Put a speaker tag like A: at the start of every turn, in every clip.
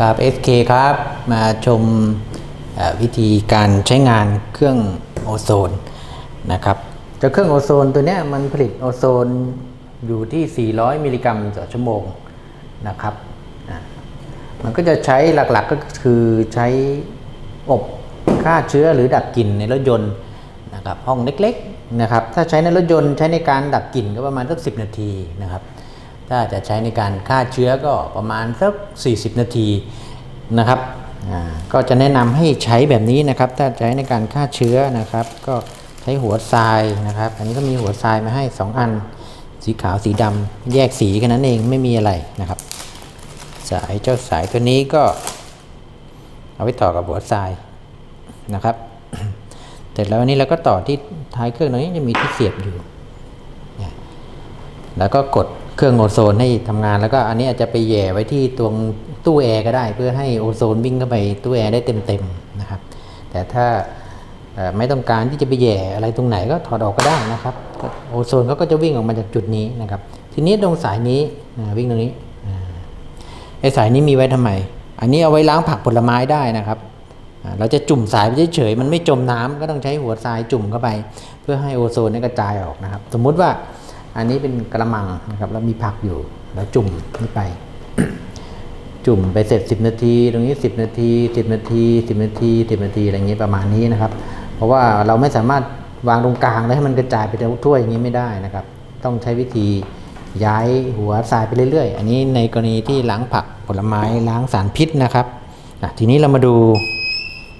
A: ครับ SK ครับมาชมวิธีการใช้งานเครื่องโอโซนนะครับจ้าเครื่องโอโซนตัวนี้มันผลิตโอโซนอยู่ที่ 400 มิลลิกรัมต่อชั่วโมงนะครับมันก็จะใช้หลักๆก็คือใช้อบฆ่าเชื้อหรือดับกลิ่นในรถยนต์นะครับห้องเล็กๆนะครับถ้าใช้ในรถยนต์ใช้ในการดับกลิ่นก็ประมาณสัก10 นาทีนะครับ ถ้าจะใช้ในการฆ่าเชื้อก็ประมาณสัก 40 นาทีนะครับก็จะแนะนำให้ใช้แบบนี้นะครับ ถ้าใช้ในการฆ่าเชื้อนะครับ ก็ใช้หัวทรายนะครับ อันนี้ก็มีหัวทรายมาให้ 2 อัน สีขาวสีดำแยกสีกันนั้นเองไม่มีอะไรนะครับ สายเจ้าสายตัวนี้ก็ เอาไว้ต่อกับหัวทรายนะครับเสร็จแล้วอันนี้เราก็ต่อที่ท้ายเครื่องตรงนี้จะมีที่เสียบอยู่ แล้วก็กดเครื่องโอโซนให้ทำงานแล้วก็อันนี้อาจจะไปแย่ไว้ที่ตรงตู้แอร์ก็ได้เพื่อให้โอโซนวิ่งเข้าไปตู้แอร์ได้เต็มๆนะครับ แต่ถ้าไม่ต้องการที่จะไปแย่อะไรตรงไหนก็ถอดออกก็ได้นะครับโอโซนเขาก็จะวิ่งออกมาจากจุดนี้นะครับ ทีนี้ตรงสายนี้วิ่งตรงนี้ไอ้สายนี้มีไว้ทำไม อันนี้เอาไว้ล้างผักผลไม้ได้นะครับ เราจะจุ่มสายไปเฉยๆมันไม่จมน้ำก็ต้องใช้หัวทรายจุ่มเข้าไป เพื่อให้โอโซนนี่กระจายออกนะครับ สมมุติว่า อันนี้เป็นกระมังนะครับแล้วมีผักอยู่แล้วจุ่มนี่ไป จุ่มไปเสร็จ 10 นาที ตรงนี้ 10 นาที 10 นาที 10 นาที 10 นาทีอะไรอย่างนี้ประมาณนี้นะครับ เพราะว่าเราไม่สามารถวางตรงกลางแล้วให้มันกระจายไปทั่วอย่างนี้ไม่ได้นะครับ ต้องใช้วิธีย้ายหัวทรายไปเรื่อยๆ อันนี้ในกรณีที่ล้างผักผลไม้ล้างสารพิษนะครับทีนี้เรามาดู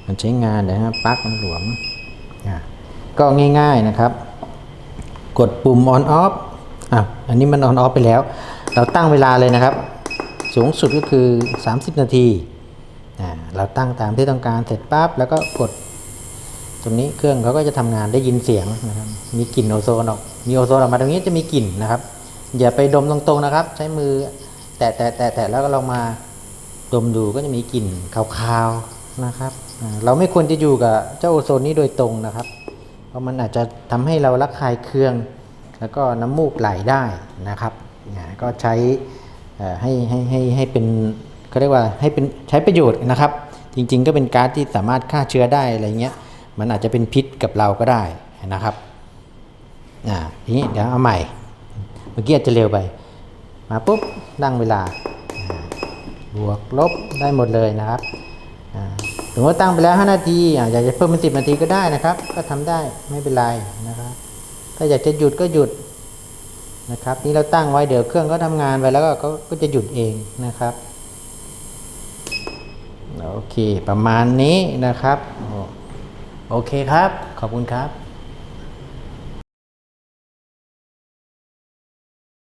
A: มันใช้งานเดี๋ยวนะปลั๊กมันหลวมก็ง่าย ๆนะครับ กดปุ่ม on off อะอันนี้มัน on off ไปแล้ว เราตั้งเวลาเลยนะครับ สูงสุดก็คือ 30 นาทีอ่าเราตั้งตามที่ต้องการเสร็จปั๊บแล้วก็กด ตรงนี้เครื่องเขาก็จะทำงานได้ยินเสียงนะครับ มีกลิ่นโอโซนออกมีโอโซนออกมาตรงนี้จะมีกลิ่นนะครับ อย่าไปดมตรงๆนะครับ ใช้มือแตะแตะแตะแตะแล้วก็ลองมาดมดูก็จะมีกลิ่นคาวๆนะครับ เราไม่ควรจะอยู่กับเจ้าโอโซนนี้โดยตรงนะครับ ราะมันอาจจะทำให้เราระคายเคือง แล้วก็น้ำมูกไหลได้นะครับอ่าก็ใช้เอ่อให้ให้ให้ให้เป็นเขาเรียกว่าให้เป็นใช้ประโยชน์นะครับ จริงๆ ก็เป็นก๊าซที่สามารถฆ่าเชื้อได้อะไรเงี้ยมันอาจจะเป็นพิษกับเราก็ได้นะครับอ่าทีนี้เดี๋ยวเอาใหม่ เมื่อกี้อาจจะเร็วไป มาปุ๊บตั้งเวลาบวกลบได้หมดเลยนะครับ ถึงว่าตั้งไปแล้ว 5 นาทีอ่าอยากจะเพิ่มเป็น10 นาทีก็ได้นะครับ ก็ทำได้ไม่เป็นไรนะครับ ถ้าอยากจะหยุดก็หยุดนะครับ นี่เราตั้งไว้เดี๋ยวเครื่องก็ทำงานไปแล้วก็ก็จะหยุดเองนะครับโอเค ประมาณนี้นะครับ โอเคครับ ขอบคุณครับ